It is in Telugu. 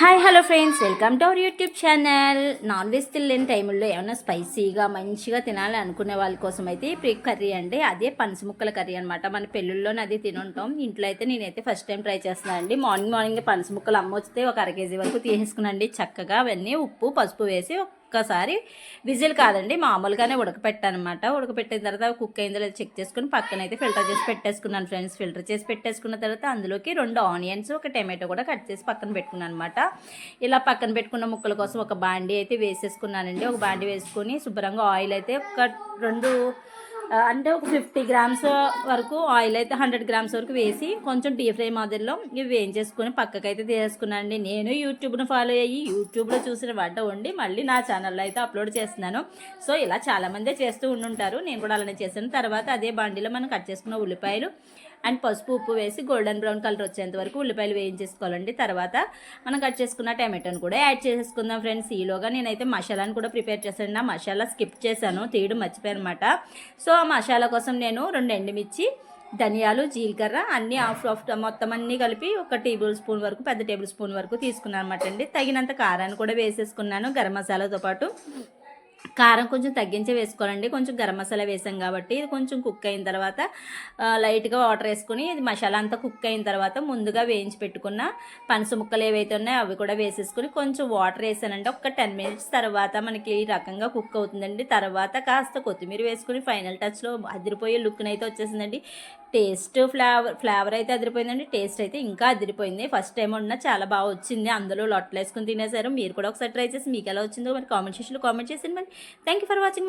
Hi hello friends welcome to our YouTube channel non veg తినలేని టైంలో ఏమైనా స్పైసీగా మంచిగా తినాలి అనుకునే వాళ్ళ కోసం అయితే ఈ ప్రీ కర్రీ అండి. అదే పనస ముక్కల కర్రీ అనమాట మన పెళ్ళిళ్ళలోనే అది తినుంటాం. ఇంట్లో అయితే నేనైతే ఫస్ట్ టైం ట్రై చేస్తున్నాను అండి. మార్నింగ్ మార్నింగ్ పనస ముక్కలు అమ్మ వస్తే ఒక అర కేజీ వరకు తీసేసుకున్నాండి చక్కగా అవన్నీ ఉప్పు పసుపు వేసి ఒక్కసారి విజిల్ కాదండి మామూలుగానే ఉడకపెట్టానమాట. ఉడకపెట్టిన తర్వాత కుక్ అయిందో లేదో చెక్ చేసుకుని పక్కన అయితే ఫిల్టర్ చేసి పెట్టేసుకున్నాను ఫ్రెండ్స్. ఫిల్టర్ చేసి పెట్టేసుకున్న తర్వాత అందులోకి రెండు ఆనియన్స్ ఒక టమాటో కూడా కట్ చేసి పక్కన పెట్టుకున్నాను అనమాట ఇలా పక్కన పెట్టుకున్న ముక్కల కోసం ఒక బాండీ అయితే వేసేసుకున్నానండి. ఒక బాండీ వేసుకొని శుభ్రంగా ఆయిల్ అయితే ఒక రెండు అంటే ఒక ఫిఫ్టీ గ్రామ్స్ వరకు ఆయిల్ అయితే హండ్రెడ్ గ్రామ్స్ వరకు వేసి కొంచెం డీప్ ఫ్రై మాదిరిలో ఇవి వేయించేసుకొని పక్కకైతే తీసేసుకున్నానండి నేను యూట్యూబ్ను ఫాలో అయ్యి యూట్యూబ్లో చూసిన వంట వండి మళ్ళీ నా ఛానల్లో అయితే అప్లోడ్ చేస్తున్నాను. సో ఇలా చాలామందే చేస్తూ ఉండుంటారు. నేను కూడా అలానే చేశాను. తర్వాత అదే బండిలో మనం కట్ చేసుకున్న ఉల్లిపాయలు అండ్ పసుపు ఉప్పు వేసి గోల్డెన్ బ్రౌన్ కలర్ వచ్చేంత వరకు ఉల్లిపాయలు వేయించేసుకోవాలండి. తర్వాత మనం కట్ చేసుకున్న టమాటోని కూడా యాడ్ చేసేసుకుందాం ఫ్రెండ్స్. ఈలోగా నేనైతే మసాలాని కూడా ప్రిపేర్ చేశాను. నా మసాలా స్కిప్ చేశాను. తీయడం మర్చిపోయాను అనమాట సో ఆ మసాలా కోసం నేను రెండు ఎండుమిర్చి ధనియాలు జీలకర్ర అన్నీ హాఫ్ హాఫ్ మొత్తం అన్నీ కలిపి ఒక టేబుల్ స్పూన్ వరకు పెద్ద టేబుల్ స్పూన్ వరకు తీసుకున్నాను అనమాట అండి. తగినంత కారాన్ని కూడా వేసేసుకున్నాను గరం మసాలాతో పాటు. కారం కొంచెం తగ్గించే వేసుకోవాలండి. కొంచెం గరం మసాలా వేసాం కాబట్టి ఇది కొంచెం కుక్ అయిన తర్వాత లైట్గా వాటర్ వేసుకుని ఇది మసాలా అంతా కుక్ అయిన తర్వాత ముందుగా వేయించి పెట్టుకున్న పనస ముక్కలు ఏవైతే ఉన్నాయో అవి కూడా వేసేసుకుని కొంచెం వాటర్ వేసానంటే ఒక టెన్ మినిట్స్ తర్వాత మనకి ఈ రకంగా కుక్ అవుతుందండి. తర్వాత కాస్త కొత్తిమీర వేసుకుని ఫైనల్ టచ్లో అదిరిపోయే లుక్ని అయితే వచ్చేసిందండి. టేస్ట్ ఫ్లేవర్ ఫ్లేవర్ అయితే అదిరిపోయిందండి. టేస్ట్ అయితే ఇంకా అదిరిపోయింది. ఫస్ట్ టైం ఉన్న చాలా బాగా వచ్చింది. అందులో లొట్టలు వేసుకుని తినేసారు. మీరు కూడా ఒకసారి ట్రై చేసి మీకు ఎలా వచ్చిందో మరి కామెంట్ సెక్షన్లో కామెంట్ చేసి మరి. Thank you for watching.